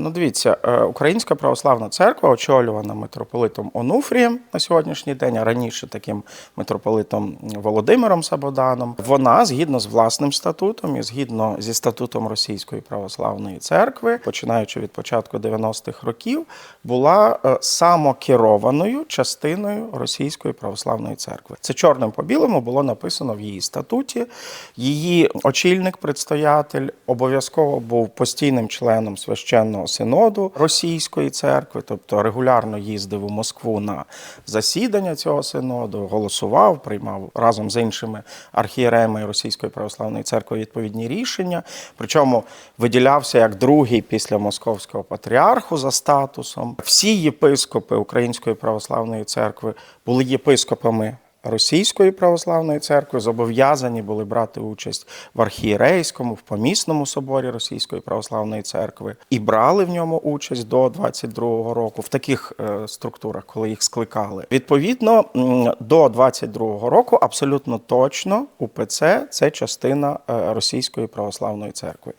Ну, дивіться, е, Українська православна церква, очолювана митрополитом Онуфрієм на сьогоднішній день, а раніше таким митрополитом Володимиром Сабоданом. Вона згідно з власним статутом і згідно зі статутом Російської православної церкви, починаючи від початку 90-х років, була е, самокерованою частиною Російської православної церкви. Це чорним по білому було написано в її статуті. Її очільник, предстоятель, обов'язково був постійним членом священного синоду Російської церкви, тобто регулярно їздив у Москву на засідання цього синоду, голосував, приймав разом з іншими архієреями Російської православної церкви відповідні рішення. Причому виділявся як другий після московського патріарху за статусом. Всі єпископи Української православної церкви були єпископами Російської православної церкви зобов'язані були брати участь в архієрейському, в помісному соборі Російської православної церкви і брали в ньому участь до 22-го року в таких е, структурах, коли їх скликали. Відповідно, до 22-го року абсолютно точно УПЦ це частина е, Російської православної церкви.